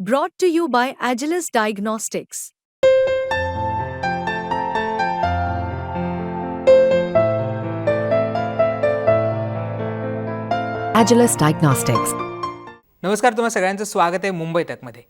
Brought to you by Agilis Diagnostics. Agilis Diagnostics. नमस्कार तुम्हा सगळ्यांचं स्वागत आहे मुंबई तकमध्ये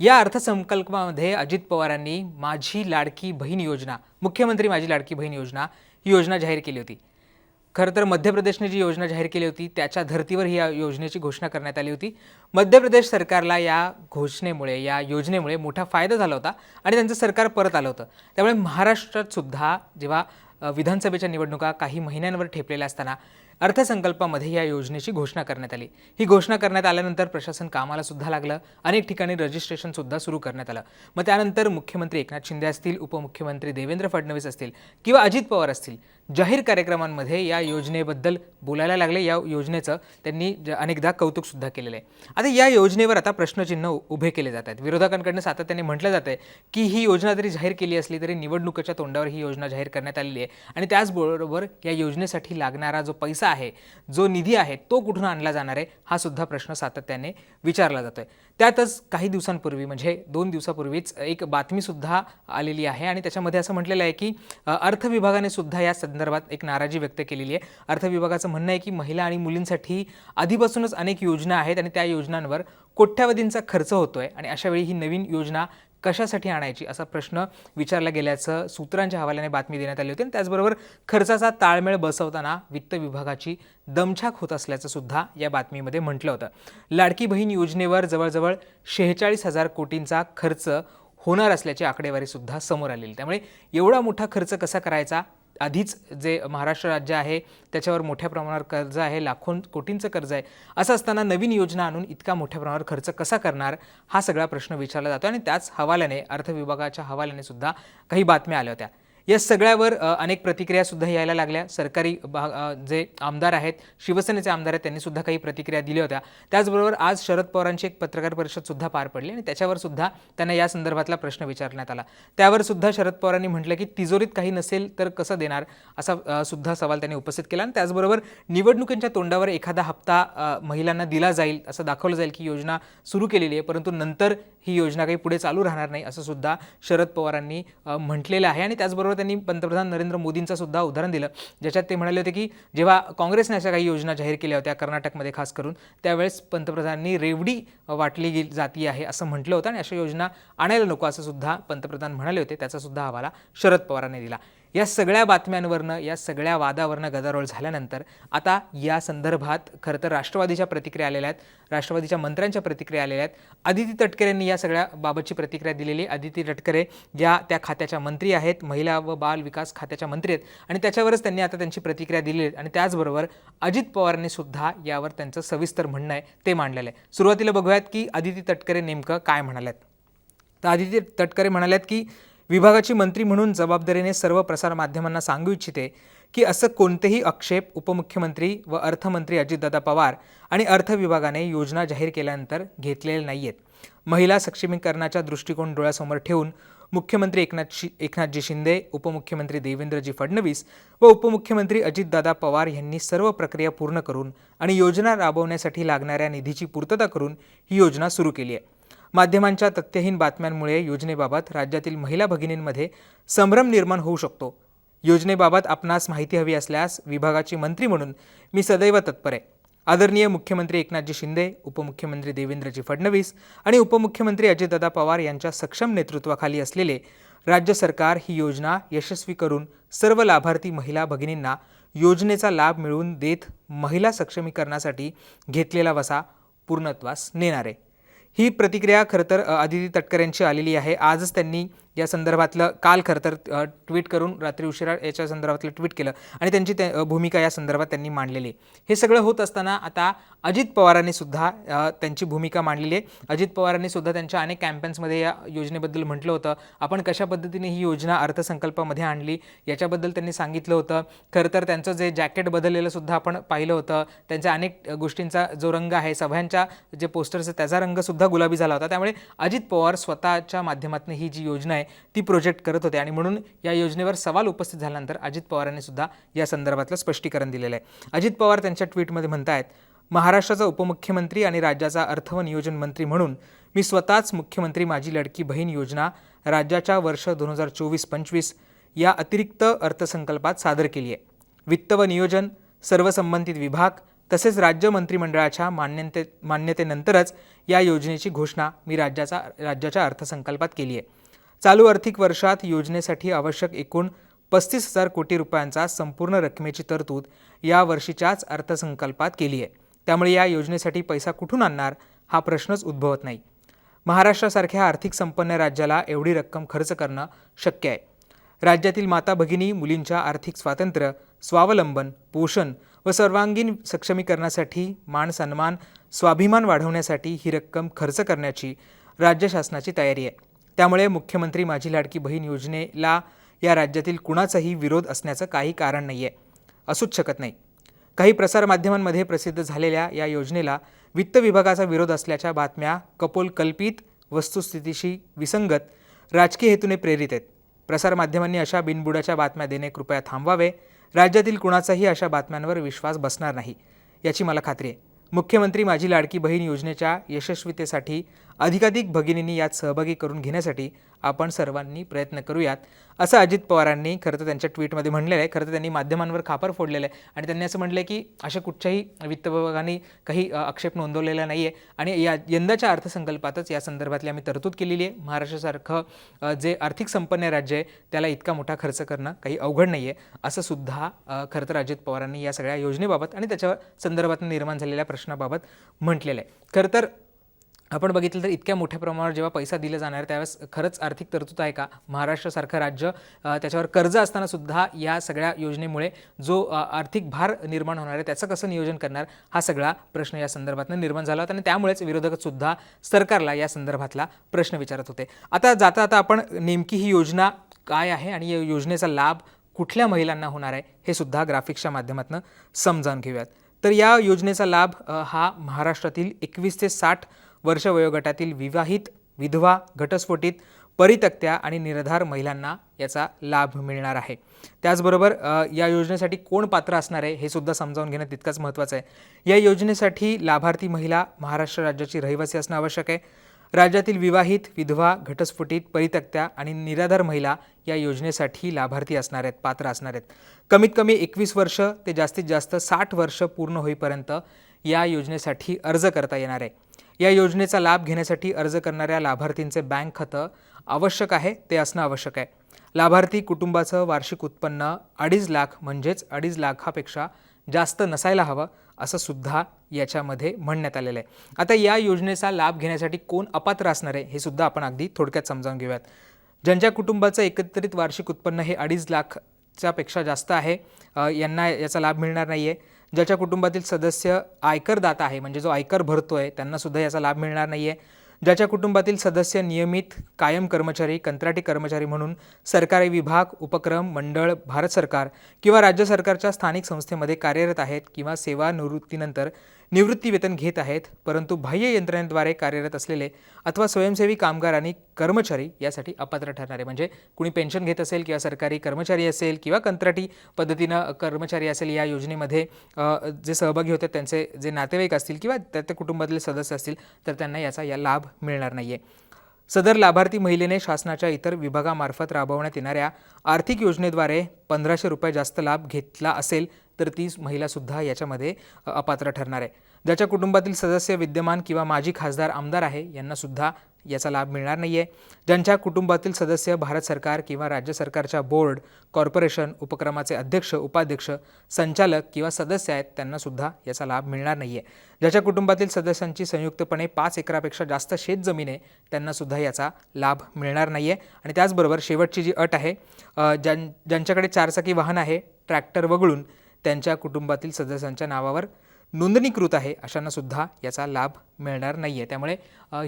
या अर्थसंकल्पामध्ये अजित पवारांनी माझी लाडकी बहीण योजना मुख्यमंत्री माझी लाडकी बहीण योजना ही योजना जाहीर केली होती खरं तर मध्य प्रदेशने जी योजना जाहीर केली होती त्याच्या धर्तीवर ही या योजनेची घोषणा करण्यात आली होती. मध्य प्रदेश सरकारला या घोषणेमुळे या योजनेमुळे मोठा फायदा झाला होता आणि त्यांचं सरकार परत आलं होतं. त्यामुळे महाराष्ट्रात सुद्धा जेव्हा विधानसभेच्या निवडणुका काही महिन्यांवर ठेपलेल्या असताना अर्थसंकल्पामध्ये या योजनेची घोषणा करण्यात आली. ही घोषणा करण्यात आल्यानंतर प्रशासन कामाला सुद्धा लागलं. अनेक ठिकाणी रजिस्ट्रेशन सुद्धा सुरू करण्यात आलं. मग त्यानंतर मुख्यमंत्री एकनाथ शिंदे असतील उपमुख्यमंत्री देवेंद्र फडणवीस असतील किंवा अजित पवार असतील जाहीर कार्यक्रमांमध्ये या योजनेबद्दल बोलायला लागले. या योजनेचं त्यांनी ज- अनेकदा कौतुक सुद्धा केलेलं आहे. आता या योजनेवर आता प्रश्नचिन्ह उभे केले जात आहेत. विरोधकांकडनं सातत्याने म्हटलं जात आहे की ही योजना जरी जाहीर केली असली तरी निवडणुकीच्या तोंडावर ही योजना जाहीर करण्यात आलेली आहे. आणि त्याचबरोबर या योजनेसाठी लागणारा जो पैसा आहे. जो निधी आहे तो कुठून आणला जाणार आहे हा सुद्धा प्रश्न सातत्याने विचारला जातोय. त्यातच काही दिवसांपूर्वी म्हणजे दोन दिवसापूर्वीच एक बातमीसुद्धा आलेली आहे आणि त्याच्यामध्ये असं म्हटलेलं आहे की अर्थविभागाने अर्थ विभागाने सुद्धा या संदर्भात एक नाराजी व्यक्त केलेली आहे. अर्थ विभागाचं म्हणणं आहे की महिला आणि मुलींसाठी आधीपासूनच अनेक योजना आहेत आणि त्या योजनांवर कोट्यावधींचा खर्च होतोय आणि अशावेळी ही नवीन योजना कशासाठी आणायची असा प्रश्न विचारला गेल्याचं सूत्रांच्या हवाल्याने बातमी देण्यात आली होती. आणि त्याचबरोबर खर्चाचा ताळमेळ बसवताना वित्त विभागाची दमछाक होत असल्याचं सुद्धा या बातमीमध्ये म्हटलं होतं. लाडकी बहीण योजनेवर जवळजवळ शेहेचाळीस हजार कोटींचा खर्च होणार असल्याची आकडेवारीसुद्धा समोर आलेली. त्यामुळे एवढा मोठा खर्च कसा करायचा? आधीच जे महाराष्ट्र राज्य आहे त्याच्यावर मोठ्या प्रमाणावर कर्ज आहे लाखो कोटींचं कर्ज आहे असं असताना नवीन योजना आणून इतका मोठ्या प्रमाणावर खर्च कसा करणार हा सगळा प्रश्न विचारला जातो. आणि त्याच हवाल्याने अर्थ विभागाच्या हवाल्याने सुद्धा काही बातम्या आल्या होत्या. या सगळ्यावर अनेक प्रतिक्रियासुद्धा यायला लागल्या. सरकारी भा जे आमदार आहेत शिवसेनेचे आमदार आहेत त्यांनीसुद्धा काही प्रतिक्रिया दिल्या होत्या. त्याचबरोबर आज शरद पवारांची एक पत्रकार परिषदसुद्धा पार पडली आणि त्याच्यावर सुद्धा त्यांना या संदर्भातला प्रश्न विचारण्यात आला. त्यावरसुद्धा शरद पवारांनी म्हटलं की तिजोरीत काही नसेल तर कसं देणार? असा सुद्धा सवाल त्यांनी उपस्थित केला आणि त्याचबरोबर निवडणुकींच्या तोंडावर एखादा हप्ता महिलांना दिला जाईल असं दाखवलं जाईल की योजना सुरू केलेली आहे. परंतु नंतर ही योजना काही पुढे चालू राहणार नाही असं सुद्धा शरद पवारांनी म्हटलेलं आहे. आणि त्याचबरोबर त्यांनी पंतप्रधान नरेंद्र मोदींचं सुद्धा उदाहरण दिलं ज्याच्यात ते म्हणाले होते की जेव्हा काँग्रेसने अशा काही योजना जाहीर केल्या होत्या कर्नाटकमध्ये खास करून त्यावेळेस पंतप्रधानांनी रेवडी वाटली गेली जाती आहे असं म्हटलं होतं. आणि अशा योजना आणायला नको असं सुद्धा पंतप्रधान म्हणाले होते. त्याचा सुद्धा हवाला शरद पवारांनी दिला. या सगळ्या बातम्यांवरनं या सगळ्या वादावरनं गदारोळ झाल्यानंतर आता या संदर्भात खरं तर राष्ट्रवादीच्या प्रतिक्रिया आलेल्या आहेत राष्ट्रवादीच्या मंत्र्यांच्या प्रतिक्रिया आलेल्या आहेत. आदिती तटकरे यांनी या सगळ्या बाबतची प्रतिक्रिया दिलेली आहे. आदिती तटकरे या त्या खात्याच्या मंत्री आहेत महिला व बाल विकास खात्याच्या मंत्री आहेत आणि त्याच्यावरच त्यांनी आता त्यांची प्रतिक्रिया दिली आहेत आणि त्याचबरोबर अजित पवारांनी सुद्धा यावर त्यांचं सविस्तर म्हणणं आहे ते मांडलेलं आहे. सुरुवातीला बघूयात की आदिती तटकरे नेमकं काय म्हणाल्यात तर आदिती तटकरे म्हणाल्यात की विभागाची मंत्री म्हणून जबाबदारीने सर्व प्रसारमाध्यमांना सांगू इच्छिते की असं कोणतेही आक्षेप उपमुख्यमंत्री व अर्थमंत्री अजितदादा पवार आणि अर्थ विभागाने योजना जाहीर केल्यानंतर घेतलेले नाही आहेत महिला सक्षमीकरणाचा दृष्टिकोन डोळ्यासमोर ठेवून मुख्यमंत्री एकनाथ शि एकनाथजी शिंदे उपमुख्यमंत्री देवेंद्रजी फडणवीस व उपमुख्यमंत्री अजितदादा पवार यांनी सर्व प्रक्रिया पूर्ण करून आणि योजना राबवण्यासाठी लागणाऱ्या निधीची पूर्तता करून ही योजना सुरू केली आहे. माध्यमांच्या तथ्यहीन बातम्यांमुळे योजनेबाबत राज्यातील महिला भगिनींमध्ये संभ्रम निर्माण होऊ शकतो. योजनेबाबत आपणास माहिती हवी असल्यास विभागाची मंत्री म्हणून मी सदैव तत्पर आहे. आदरणीय मुख्यमंत्री एकनाथजी शिंदे उपमुख्यमंत्री देवेंद्रजी फडणवीस आणि उपमुख्यमंत्री अजितदादा पवार यांच्या सक्षम नेतृत्वाखाली असलेले राज्य सरकार ही योजना यशस्वी करून सर्व लाभार्थी महिला भगिनींना योजनेचा लाभ मिळवून देत महिला सक्षमीकरणासाठी घेतलेला वसा पूर्णत्वास नेणार आहे. ही प्रतिक्रिया खरं तर अ, आदिती तटकर यांची आलेली आहे. आजच त्यांनी या संदर्भातलं काल खरं तर ट्विट करून रात्री उशिरा याच्या संदर्भातलं ट्विट केलं आणि त्यांची त्या भूमिका या संदर्भात त्यांनी मांडलेली हे सगळं होत असताना आता अजित पवारांनी सुद्धा त्यांची भूमिका मांडलेली आहे. अजित पवारांनी सुद्धा त्यांच्या अनेक कॅम्पेन्समध्ये या योजनेबद्दल म्हटलं होतं. आपण कशा पद्धतीने ही योजना अर्थसंकल्पामध्ये आणली याच्याबद्दल त्यांनी सांगितलं होतं. खरं तर त्यांचं जे जॅकेट बदललेलं सुद्धा आपण पाहिलं होतं. त्यांच्या अनेक गोष्टींचा जो रंग आहे सभ्यांच्या जे पोस्टर्स आहेत त्याचा रंगसुद्धा गुलाबी झाला होता. त्यामुळे अजित पवार स्वतःच्या माध्यमातून ही जी योजना आहे ती प्रोजेक्ट करत होते. आणि म्हणून या योजनेवर सवाल उपस्थित झाल्यानंतर अजित पवारांनी सुद्धा या संदर्भातलं स्पष्टीकरण दिलेलं आहे. अजित पवार त्यांच्या ट्विटमध्ये म्हणतायत महाराष्ट्राचा उपमुख्यमंत्री आणि राज्याचा अर्थ व नियोजन मंत्री म्हणून मी स्वतःच मुख्यमंत्री माझी लडकी बहीण योजना राज्याच्या वर्ष दोन हजार चोवीस पंचवीस या अतिरिक्त अर्थसंकल्पात सादर केली आहे. वित्त व नियोजन सर्व संबंधित विभाग तसेच राज्य मंत्रिमंडळाच्या मान्यते मान्यतेनंतरच या योजनेची घोषणा मी राज्याचा राज्याच्या अर्थसंकल्पात केली आहे. चालू आर्थिक वर्षात योजनेसाठी आवश्यक एकूण पस्तीस हजार कोटी रुपयांचा संपूर्ण रकमेची तरतूद या वर्षीच्याच अर्थसंकल्पात केली आहे. त्यामुळे या योजनेसाठी पैसा कुठून आणणार हा प्रश्नच उद्भवत नाही. महाराष्ट्रासारख्या आर्थिक संपन्न राज्याला एवढी रक्कम खर्च करणं शक्य आहे. राज्यातील माता भगिनी मुलींच्या आर्थिक स्वातंत्र्य स्वावलंबन पोषण व सर्वांगीण सक्षमीकरणासाठी मान सन्मान स्वाभिमान वाढवण्यासाठी ही रक्कम खर्च करण्याची राज्य शासनाची तयारी आहे. त्यामुळे मुख्यमंत्री माझी लाडकी बहीण योजनेला या राज्यातील कुणाचाही विरोध असण्याचं काही कारण नाही आहे असूच शकत नाही. काही प्रसारमाध्यमांमध्ये प्रसिद्ध झालेल्या या योजनेला वित्त विभागाचा विरोध असल्याच्या बातम्या कपोल कल्पित वस्तुस्थितीशी विसंगत राजकीय हेतूने प्रेरित आहेत. प्रसारमाध्यमांनी अशा बिनबुडाच्या बातम्या देणे कृपया थांबवावे. राज्यातील कुणाचाही अशा बातम्यांवर विश्वास बसणार नाही याची मला खात्री आहे. मुख्यमंत्री माझी लाडकी बहीण योजनेच्या यशस्वीतेसाठी अधिकाधिक भगिनींनी यात सहभागी करून घेण्यासाठी आपण सर्वांनी प्रयत्न करूयात. असं अजित पवारांनी खरं तर त्यांच्या ट्विटमध्ये म्हणलेलं आहे. खरं तर त्यांनी माध्यमांवर खापर फोडलेलं आहे. आणि त्यांनी असं म्हटलं आहे की अशा कुठच्याही वित्त विभागाने काही आक्षेप नोंदवलेला नाही आहे आणि या यंदाच्या अर्थसंकल्पातच या संदर्भातली आम्ही तरतूद केलेली आहे. महाराष्ट्रासारखं जे आर्थिक संपन्न राज्य आहे त्याला इतका मोठा खर्च करणं काही अवघड नाही आहे असं सुद्धा खरं तर अजित पवारांनी या सगळ्या योजनेबाबत आणि त्याच्या संदर्भात निर्माण झालेल्या प्रश्नाबाबत म्हटलेलं आहे. खरं तर आपण बघितलं तर इतक्या मोठ्या प्रमाणावर जेव्हा पैसा दिला जाणार आहे, त्यावेळेस खरंच आर्थिक तरतूद आहे का? महाराष्ट्रासारखं राज्य त्याच्यावर कर्ज असताना सुद्धा या सगळ्या योजनेमुळे जो आर्थिक भार निर्माण होणार आहे त्याचं कसं नियोजन करणार? हा सगळा प्रश्न या संदर्भातनं निर्माण झाला होता आणि त्यामुळेच विरोधकसुद्धा सरकारला या संदर्भातला प्रश्न विचारत होते. आता जाता आता आपण नेमकी ही योजना काय आहे आणि या योजनेचा लाभ कुठल्या महिलांना होणार आहे हे सुद्धा ग्राफिक्सच्या माध्यमातून समजावून घेऊयात. तर या योजनेचा लाभ हा महाराष्ट्रातील एकवीस ते साठ वर्ष वयोगटातील विवाहित विधवा घटस्फोटित परितक्त्या आणि निराधार महिलांना याचा लाभ मिळणार आहे. त्याचबरोबर या योजनेसाठी कोण पात्र असणार आहे हे सुद्धा समजावून घेणं तितकंच महत्त्वाचं आहे. या योजनेसाठी लाभार्थी महिला महाराष्ट्र राज्याची रहिवासी असणं आवश्यक आहे. राज्यातील विवाहित विधवा घटस्फोटित परितक्त्या आणि निराधार महिला या योजनेसाठी लाभार्थी असणार आहेत पात्र असणार आहेत. कमीत कमी एकवीस वर्ष ते जास्तीत जास्त साठ वर्ष पूर्ण होईपर्यंत या योजनेसाठी अर्ज करता येणार आहे. या योजनेचा लाभ घेण्यासाठी अर्ज करणाऱ्या लाभार्थींचे बँक खातं आवश्यक आहे ते असणं आवश्यक आहे. लाभार्थी कुटुंबाचं वार्षिक उत्पन्न अडीच लाख म्हणजेच अडीच लाखापेक्षा जास्त नसायला हवं असं सुद्धा याच्यामध्ये म्हणण्यात आलेलं आहे. आता या योजनेचा लाभ घेण्यासाठी कोण अपात्र असणार आहे हे सुद्धा आपण अगदी थोडक्यात समजावून घेऊयात. ज्यांच्या कुटुंबाचं एकत्रित वार्षिक उत्पन्न हे अडीच लाखच्यापेक्षा जास्त आहे यांना याचा लाभ मिळणार नाही आहे ज्याच्या कुटुंबातील सदस्य आयकरदाता आहे म्हणजे जो आयकर भरतो आहे त्यांनासुद्धा याचा लाभ मिळणार नाही आहे ज्याच्या कुटुंबातील सदस्य नियमित कायम कर्मचारी कंत्राटी कर्मचारी म्हणून सरकारी विभाग उपक्रम मंडळ भारत सरकार किंवा राज्य सरकारच्या स्थानिक संस्थेमध्ये कार्यरत आहेत किंवा सेवानिवृत्तीनंतर निवृत्तीवेतन घेत आहेत परंतु बाह्य यंत्रणेद्वारे कार्यरत असलेले अथवा स्वयंसेवी कामगार आणि कर्मचारी यासाठी अपात्र ठरणारे. म्हणजे कुणी पेन्शन घेत असेल किंवा सरकारी कर्मचारी असेल किंवा कंत्राटी पद्धतीनं कर्मचारी असेल या योजनेमध्ये जे सहभागी होते त्यांचे जे नातेवाईक असतील किंवा त्या त्या कुटुंबातले सदस्य असतील तर त्यांना याचा या लाभ मिळणार नाही आहे सदर लाभार्थी महिलेने शासनाच्या इतर विभागामार्फत राबवण्यात येणाऱ्या आर्थिक योजनेद्वारे पंधराशे रुपये जास्त लाभ घेतला असेल तर ती महिलासुद्धा याच्यामध्ये अपात्र ठरणार आहे. ज्याच्या कुटुंबातील सदस्य विद्यमान किंवा माजी खासदार आमदार आहे यांनासुद्धा याचा लाभ मिळणार नाही आहे ज्यांच्या कुटुंबातील सदस्य भारत सरकार किंवा राज्य सरकारच्या बोर्ड कॉर्पोरेशन उपक्रमाचे अध्यक्ष उपाध्यक्ष संचालक किंवा सदस्य आहेत त्यांनासुद्धा याचा लाभ मिळणार नाही आहे ज्याच्या कुटुंबातील सदस्यांची संयुक्तपणे पाच एकरापेक्षा जास्त शेतजमीन आहे त्यांनासुद्धा याचा लाभ मिळणार नाही आहे आणि त्याचबरोबर शेवटची जी अट आहे ज्यां ज्यांच्याकडे चारचाकी वाहन आहे ट्रॅक्टर वगळून त्यांच्या कुटुंबातील सदस्यांच्या नावावर नोंदणीकृत आहे अशांना सुद्धा याचा लाभ मिळणार नाही आहे त्यामुळे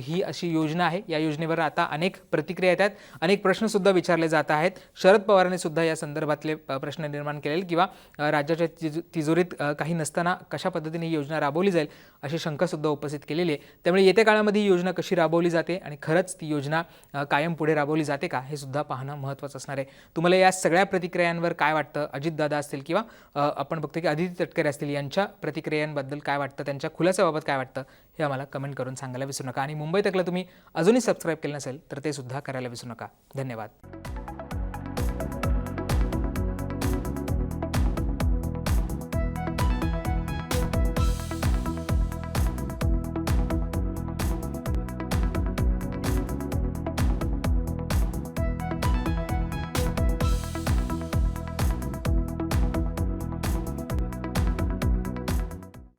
ही अशी योजना आहे. या योजनेवर आता अनेक प्रतिक्रिया येतात. अनेक प्रश्नसुद्धा विचारले जात आहेत. शरद पवारांनी सुद्धा या संदर्भातले प्रश्न निर्माण केलेले किंवा राज्याच्या तिजो तिजोरीत काही नसताना कशा पद्धतीने ही योजना राबवली जाईल अशी शंकासुद्धा उपस्थित केलेली आहे. त्यामुळे येत्या काळामध्ये ही योजना कशी राबवली जाते आणि खरंच ती योजना कायम पुढे राबवली जाते का हे सुद्धा पाहणं महत्त्वाचं असणार आहे. तुम्हाला या सगळ्या प्रतिक्रियांवर काय वाटतं? अजितदादा असतील किंवा आपण बघतो की अदिती तटकरे असतील यांच्या प्रतिक्रियांवर योजनांबद्दल काय वाटतं त्यांच्या खुलासाबाबत काय वाटतं हे आम्हाला कमेंट करून सांगायला विसरू नका. आणि मुंबई तकला तुम्ही अजूनही सबस्क्राईब केलं नसेल तर ते सुद्धा करायला विसरू नका. धन्यवाद.